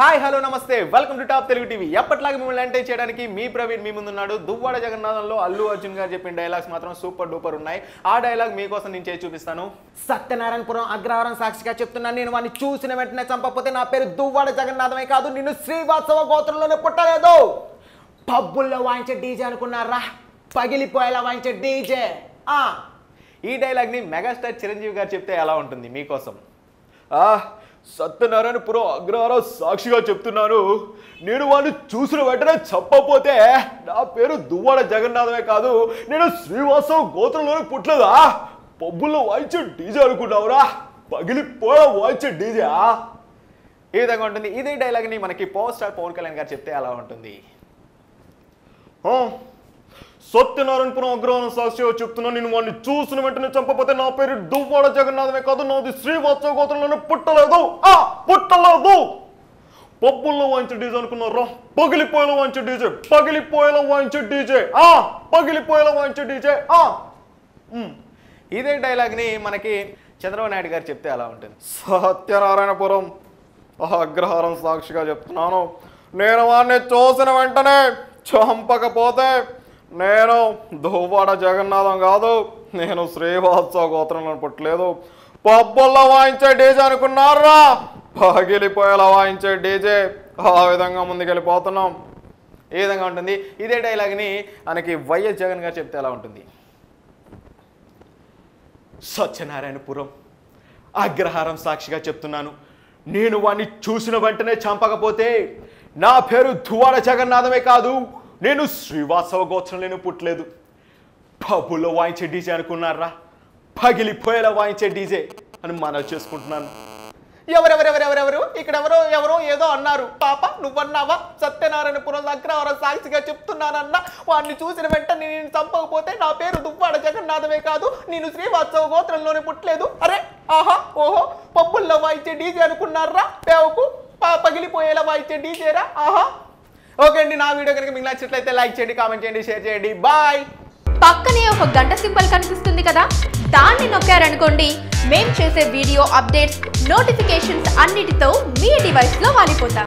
Hi hello నమస్తే. Welcome to top Telugu TV ఎప్పటిలాగా మిమ్మల్ని entertain చేయడానికి మీ ప్రవీణ్ మీ ముందున్నాడు. దువ్వాడ జగన్నాథంలో అల్లు అర్జున్ గారు చెప్పిన డైలాగ్స్ మాత్రం సూపర్ డూపర్ ఉన్నాయి. ఆ డైలాగ్ మీకోసం నేను చేసి చూపిస్తాను. సత్యనారాయణపురం అగ్రహారం సాక్షిగా చెప్తున్నాను. నేను వాడిని చూసిన వెంటనే చంపకపోతే నా పేరు దువ్వాడ జగన్నాథమే కాదు నిన్ను శ్రీవాత్సవ గోత్రంలోనే పుట్టలేదు. పబ్బుల్లో వాయించే డీజే అనుకున్నారా? పగిలిపోయేలా వాయించే డీజే. ఈ డైలాగ్ని మెగాస్టార్ చిరంజీవి గారు చెప్తే ఎలా ఉంటుంది? మీకోసం. ఆ సత్యనారాయణపురం అగ్రహార సాక్షిగా చెప్తున్నాను. నేను వాళ్ళు చూసిన వెంటనే చెప్పపోతే నా పేరు దువ్వాడ జగన్నాథమే కాదు నేను శ్రీవాసవ్ గోత్రంలోనే పుట్టలేదా? పబ్బుల్లో వాయించే డీజే అనుకున్నావురా? పగిలిపోయా వాయించే డీజే ఈ విధంగా ఉంటుంది. ఇదే డైలాగ్ని మనకి పవర్ స్టార్ పవన్ కళ్యాణ్ గారు చెప్తే అలా ఉంటుంది. సత్యనారాయణపురం అగ్రహారం సాక్షిగా చెప్తున్నా నేను వాడిని చూసిన వెంటనే చంపపోతే నా పేరు దువ్వాడ జగన్నాథమే కాదు నాది శ్రీవాత్సవ గోత్రంలోనే పుట్టలేదు. పబ్బుల్లో వాయించే డీజే అనుకున్నారా పగిలిపోయేలా వాయించే డీజే. పగిలిపోయేలా వాయించే డీజే. ఆ పగిలిపోయేలా వాయించే డీజే. ఆ. ఇదే డైలాగ్ని మనకి చంద్రబాబు నాయుడు గారు చెప్తే అలా ఉంటుంది. సత్యనారాయణపురం. అగ్రహారం సాక్షిగా చెప్తున్నాను. నేను వాడిని చూసిన వెంటనే చంపకపోతే నేను దువ్వాడ జగన్నాథం కాదు. నేను శ్రీవాత్సవ గోత్రంలో పుట్టలేదు. పబ్బుల్లో వాయించే డీజే అనుకున్నారా? పగిలిపోయేలా వాయించే డీజే. ఆ విధంగా ముందుకెళ్ళిపోతున్నాం. ఏ విధంగా ఉంటుంది? ఇదే డైలాగ్ని మనకి వైఎస్ జగన్ గారు చెప్తే ఎలా ఉంటుంది? సత్యనారాయణపురం అగ్రహారం సాక్షిగా చెప్తున్నాను. నేను వాణ్ణి చూసిన వెంటనే చంపకపోతే నా పేరు ధువాడ జగన్నాథమే కాదు. నేను శ్రీవాసవ గోత్రంలోనే పుట్టలేదు. పబ్బులో వాయించే డీజే అనుకున్నారా? పగిలిపోయేలా వాయించే డీజే అని మనవి చేసుకుంటున్నాను. ఎవరెవరెవరెవరెవరు ఇక్కడ ఎవరో ఎవరో ఏదో అన్నారు. పాప నువ్వన్నావా? సత్యనారాయణ పురం దగ్గర సాక్షిగా చెప్తున్నానన్నా వాడిని చూసిన వెంటనే నేను చంపకపోతే నా పేరు దువ్వాడ జగన్నాథమే కాదు. నేను శ్రీవాత్సవ గోత్రంలోనే పుట్టలేదు. అరే ఆహా ఓహో పబ్బుల్లో వాయించే డీజే అనుకున్నారా? పేవకు పగిలిపోయేలా వాయించే డీజేరా? ఆహా. ఓకే అండి నా వీడియో కనుక మీకు నచ్చినట్లయితే లైక్ చేయండి కామెంట్ చేయండి షేర్ చేయండి. బాయ్. పక్కనే ఒక గంట సింబల్ కనిపిస్తుంది కదా? దాన్ని నొక్కారనుకోండి మేం చేసే వీడియో అప్డేట్స్ నోటిఫికేషన్స్ అన్నిటితో మీ డివైస్లో వాలిపోతాం.